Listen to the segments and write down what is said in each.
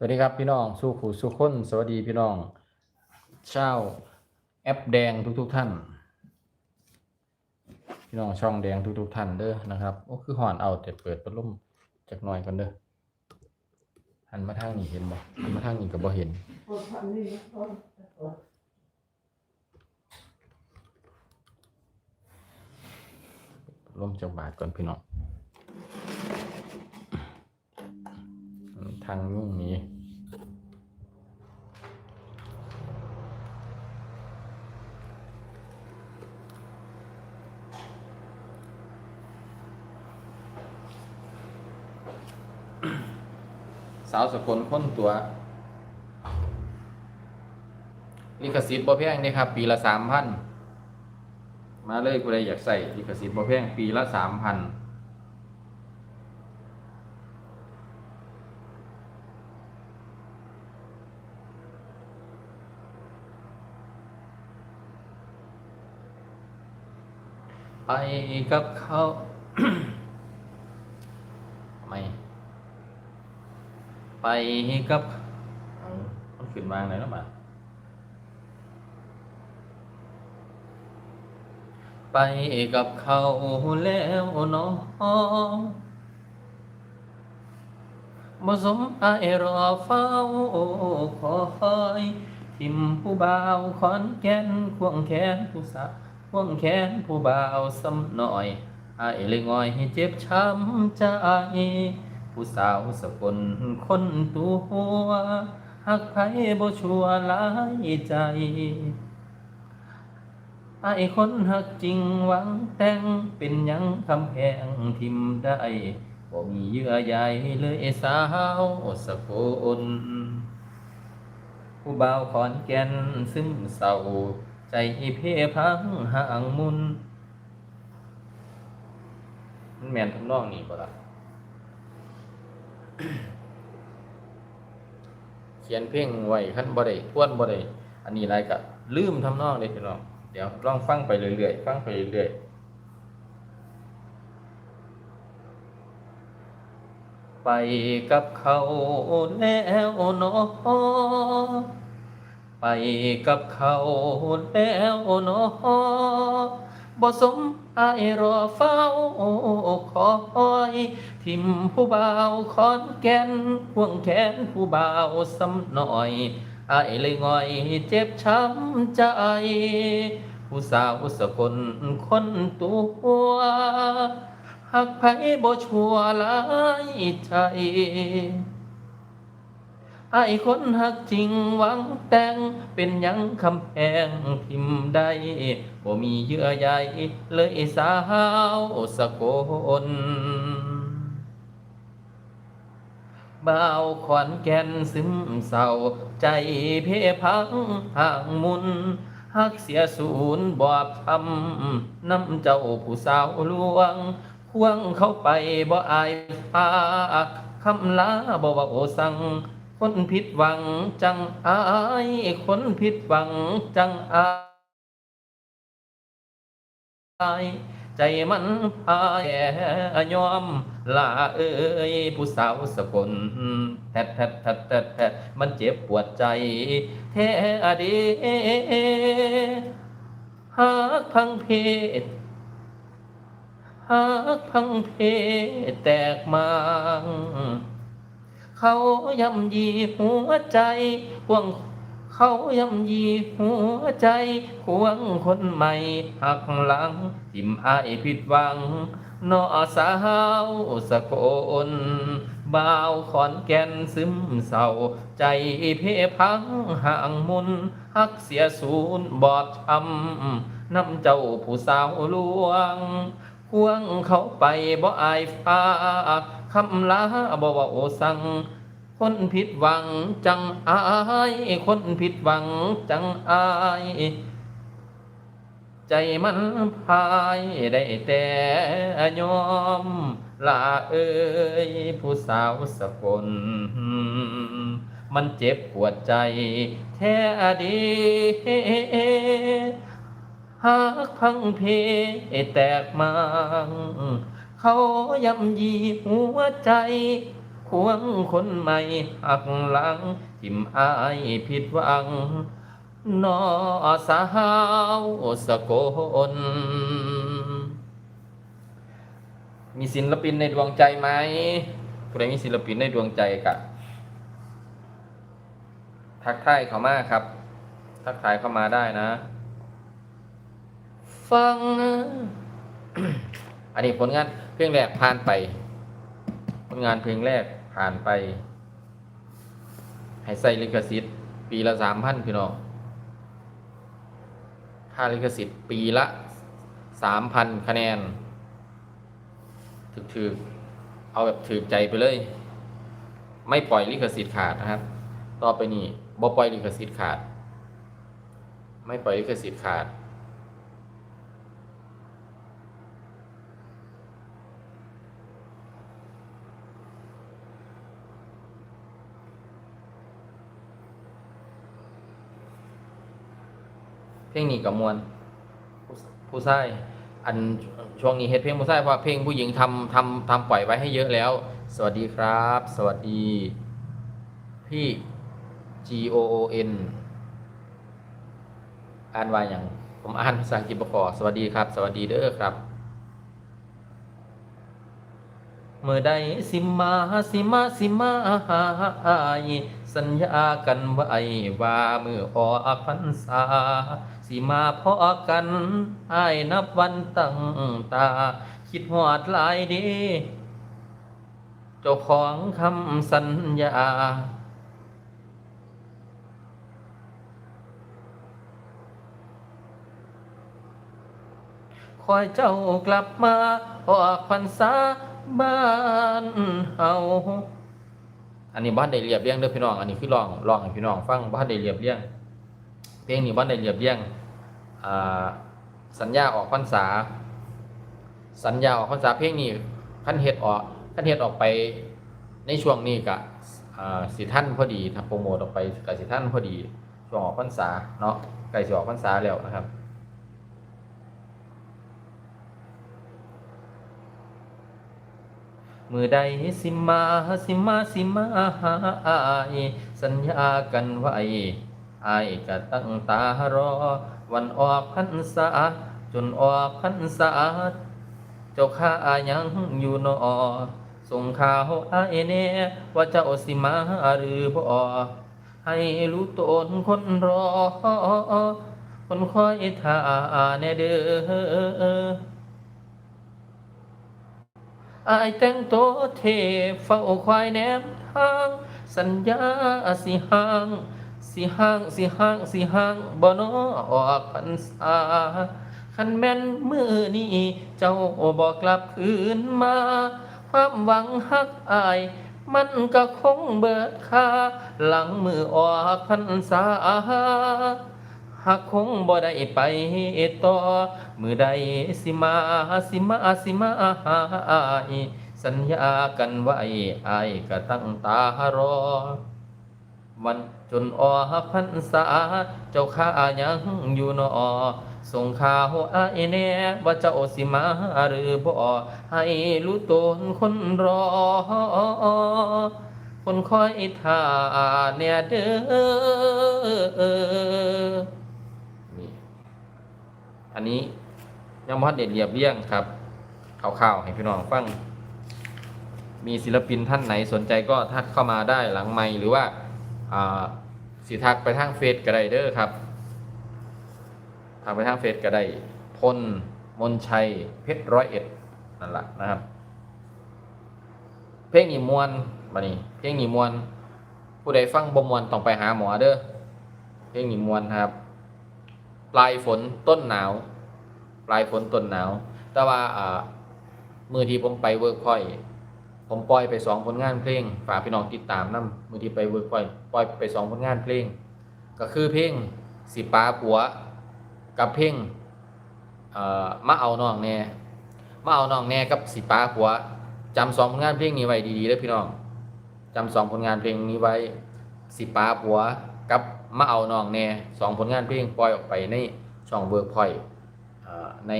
สวัสดีครับพี่น้องสู้ขู่สู้คนสวัสดีพี่น้องเช่าแอปแดงทุกๆทท่าน พี่น้องช่องแดงทุกๆทท่านเด้อนะครับโอ้คือห่อนเอาแต่เปิดพัดลมจากหน่อยกันเด้อหันมาทางนี้เห็นบ่หันมาทางนี้ก็บ่เห็นปวดพันนี่นะต้นลมจากบาทก่อนพี่น้อง ทางยุ่งนี้ สาวสกลค้นตัวลิขสิทธิ์บ่แพงเด้ครับ ปีละสามพันมาเลยผู้ใดอยากใส่ลิขสิทธิ์บ่แพงปีละสามพัน ไปกับเขาไม่ไปกับมันขึ้นวางไหนแล้วมาไปกับเขาแล้วน้องบ่สมอายรอเฝ้าคอย ทิมผู้บ่าวขอนแก่นควงแขนผู้สาว ควงแขนผู้บ่าวสำหน่อยอายเลยงอยให้เจ็บช้ำใจ ผู้สาวสกลคนตัวหักไผบ่ชัวหลายใจไอ้คนหักจริงหวังแต่งเป็นยังคำแพงทิมได้บ่มีเยื่อใยเลยสาวสกลผู้บ่าวขอนแก่นซึมเศร้า ใจเพพังห่างมุน มันแมนทำนองนี้บ่ล่ะเขียนเพลงไว้ขั้นบ่ได้ทวนบ่ได้อันนี้ไรก็ลืมทำนองเลยพี่น้องเดี๋ยวลองฟังไปเรื่อยๆฟังไปเรื่อยๆไปกับเขาแล้วเนาะ ไปกับเขาแล้วเนาะบ่สมอายรอเฝ้าคอย ทิมผู้บ่าวขอนแก่นห่วงแขนผู้บ่าวสำหน่อยอายเลยงอยเจ็บช้ำใจ ผู้สาวสกลคนตัวหักไผบ่ชัวหลายใจ ไอ้คนหักจริงหวังแต่งเป็นยังคำแพงทิมได้บ่มีเยื่อใยเลยสาวสกลบ่าวขอนแก่นซึมเศร้าใจเพพังห่างมุนหักเสียศูนย์บอบทำน้ำเจ้าผู้สาวลวงควงเข้าไปบ่อายปาคำลาบ่ว่าโอสั่ง คนผิดหวังจังอายคนผิดหวังจังอายใจมันพายยอมลาเอ้ยผู้สาวสกลแทดแทดแทดแทดแทดมันเจ็บปวดใจแท้ดีหักพังเพศหักพังเพศแตกมาง เขายำยีหัวใจห่วงเขายำยีหัวใจห่วงคนใหม่หักหลัง ทิมอายผิดหวังนอสาวสะกลบ่าวขอนแก่นซึมเศร้า ใจเพพังห่างมุนหักเสียศูนย์บอดช้ำน้ำเจ้าผู้สาวลวงควงเขาไปบ่อายฟ้า คำลาบ่ว่าโอสั่งคนผิดหวังจังอายคนผิดหวังจังอายใจมันพายได้แต่ยอมลาเอ้ยผู้สาวสกลมันเจ็บปวดใจแท้ดีหักพังเพแตกมาง เขายำยีหัวใจควงคนใหม่หักหลังทิมอายผิดหวังนอสาวสกลมีศิลปินในดวงใจไหมผู้ใดมีศิลปินในดวงใจกะ ทักทายเข้ามาครับ ทักทายเข้ามาได้นะ ฟัง อันนี้ผลงานเพลงแรกผ่านไป ผลงานเพลงแรกผ่านไปให้ใส่ลิขสิทธิ์ปีละสามพันพี่น้องค่าลิขสิทธิ์ปีละสามพันคะแนนถือๆเอาแบบถือใจไปเลย ไม่ปล่อยลิขสิทธิ์ขาดนะครับ ต่อไปนี้บ่ปล่อยลิขสิทธิ์ขาด ไม่ปล่อยลิขสิทธิ์ขาด ลงนี้กับมวลผู้ผู้ชายอันช่วงนี้เฮ็ดเพลงผู้ชายเพราะว่าเพลงผู้หญิงทำทำทำปล่อยไว้ให้เยอะแล้ว สวัสดีครับ สวัสดี พี่ G O O N อ่านว่าอย่างผมอ่านภาษาอังกฤษประกอบสวัสดีครับ สวัสดีเด้อครับ เมื่อใดสิมาสิมาสิมาหายสัญญากันไว้ว่ามือออกพรรษา สิมาพอกันอายนับวันตั้งตา คิดหอดหลายดี เจ้าของคำสัญญาคอยเจ้ากลับมาออกพรรษาบ้านเฮาอันนี้บ้านได้เรียบเรียงเด้อพี่น้อง อันนี้คือลองลองให้พี่น้องฟังบ้านได้เรียบเรียง เพลงนี้บ้านได้เรียบเรียงสัญญาออกพรรษา สัญญาออกพรรษาเพลงนี้ขั้นเฮ็ดออกขั้นเฮ็ดออกไปในช่วงนี้กะสิท่านพอดีทำโปรโมทออกไปกับสิท่านพอดีช่วงออกพรรษาเนาะใกล้สิออกพรรษาแล้วนะครับมือใดสิมา สิมา สิมาหาอายสัญญากันไว้ ไอายก็ตั้งตารอ วันออกพรรษาจนออกพรรษาเจ้าข้ายังอยู่นอส่งข่าวไอายแน่ว่าเจ้าสิมาหรือบ่ให้รู้ตนคนรอ คนคอยท่าแน่เด้ออายแต่งโตเทเฝ้าควายแนมทาง สัญญาสิห่าง สิห่างสิห่างสิห่างบ่นอออกพรรษาคันแม่นมือนี้เจ้าบ่กลับคืนมา ความหวังฮักอาย มันก็คงเบิดค่า หลังมือออกพรรษาหากคงบ่ได้ไปต่อ มือใดสิมาสิมาสิมาหาอายสัญญากันไว้อายก็ตั้งตารอ วันจนออพรรษา เจ้าข้ายังอยู่นอส่งข่าวอายแน่ว่าเจ้าสิมาหรือบ่ให้รู้ตนคนรอ คนคอยท่าแน่เด้อนี่อันนี้ยังบ่ทันเด็ดเรียบเรียงครับข่าวๆให้พี่น้องฟัง มีศิลปินท่านไหนสนใจก็ทักเข้ามาได้หลังไมหรือว่า สิทักไปทางเฟซก็ได้เด้อครับทักไปทางเฟซก็ได้พลมนชัยเพชรร้อยเอ็ดนั่นแหละนะครับ เพลงนี้มวนบัดนี้เพลงนี้มวน ผู้ใดฟังบ่มวนต้องไปหาหมอเด้อเพลงนี้มวนครับ ปลายฝนต้นหนาว ปลายฝนต้นหนาว แต่ว่ามือที่ผมไปเวิร์กพอย ผมปล่อยไปสองผลงานเพลง ฝากพี่น้องติดตามนํมือที่ไปเวิร์กพอย์ปล่อยไปสองผลงานเพลง ก็คือเพลงสิปาปัว กับเพลงเอ่อมาเอาน้องแน่มาเอาน้องแน่กับสิปาปัวจำสองผลงานเพลงนี้ไว้ดีๆเด้อพี่น้องจำสองผลงานเพลงนี้ไว้สิปาปัว กับมาเอาน้องแน่สองผลงานเพลงปล่อยออกไปในช่องเวิร์กพอย์ใน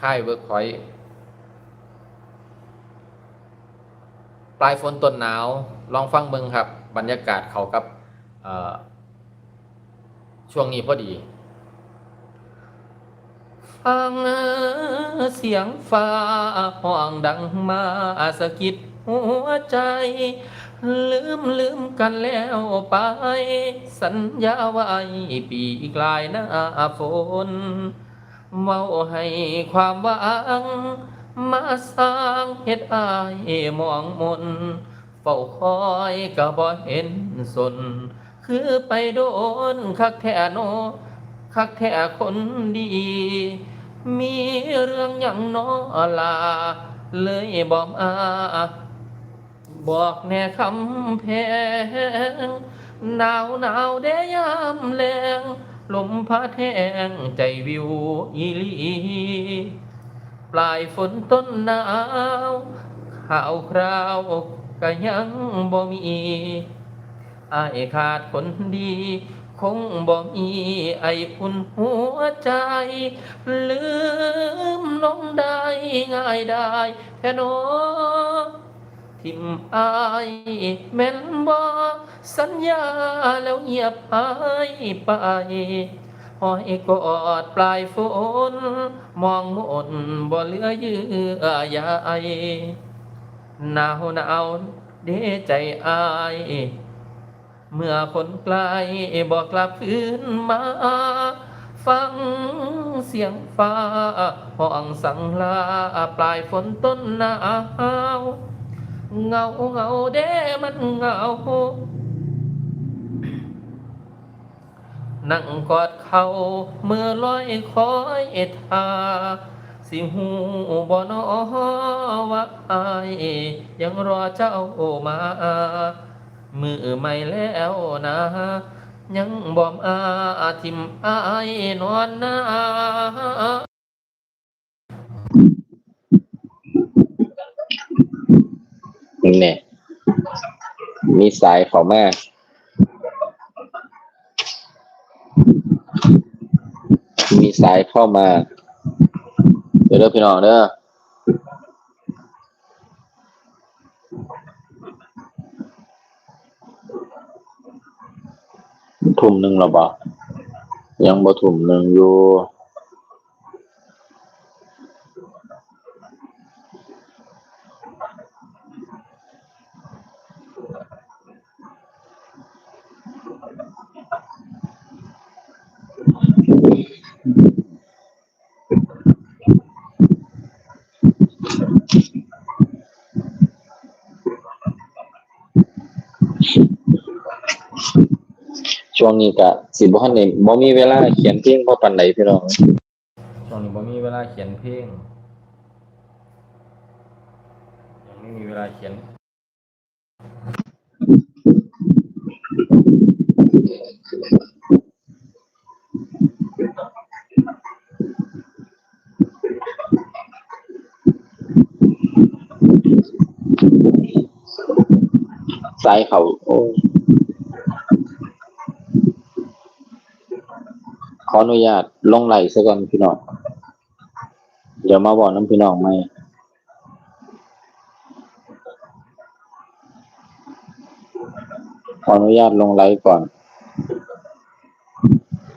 ค่ายเวิร์กพอย ปลายฝนต้นหนาว ลองฟังเบิ่งครับ บรรยากาศเขากับช่วงนี้พอดีฟังเสียงฟ้าห้องดังมาสะกิดหัวใจ ลืมลืมกันแล้วไป สัญญาไว้ปีกลายหน้าฝนเมาให้ความหวัง มาสร้างเฮ็ดอายมองมนเฝ้าคอยก็บ่เห็นสน คือไปโดนคักแท้โนคักแท้คนดี มีเรื่องหยังน้อลา เลยบอกอา บอกแน่คำแพงหนาวหนาวเดยามแรงลมพัดแห้งใจวิวอีลี ปลายฝนต้นหนาวข่าวคราวก็ยังบ่มีไอายขาดคนดี คงบ่มีไออุ่นหัวใจ ลืมลงได้ง่ายได้แค่นอทิมอายแม่นบ่สัญญาแล้วเงียบหายไป หอยกอดปลายฝน มองมนบ่เหลือเยื่อใยหนาวหนาวเดใจอาย เมื่อคนไกลบอกกลับคืนมา ฟังเสียงฟ้าห้องสั่งลาปลายฝนต้นหนาว เงาเงาเด้มันเงา นั่งกอดเขาเมื่อลอยคอยทาสิหูบ่นอว่าอายยังรอเจ้ามา มือไม่แล้วนะ ยังบอมอาทิมอายนอนนาเนี่ยมีสายเขามา มีสายเข้ามา เดี๋ยวเด้อพี่น้องเด้อทุ่มหนึ่งแล้วบ่ยังบ่ทุ่มหนึ่งอยู่ ช่วงนี้ก็สิบ่ทันได้บ่มีเวลาเขียนเพลงบ่ปานใดพี่น้องช่วงนี้บ่มีเวลาเขียนเพลงยังไม่มีเวลาเขียนสายเขาโอ้ ขออนุญาตลงไหลซะก่อนพี่น้อง เดี๋ยวมาบอกน้ำพี่น้องไหมขออนุญาตลงไลฟ์ก่อน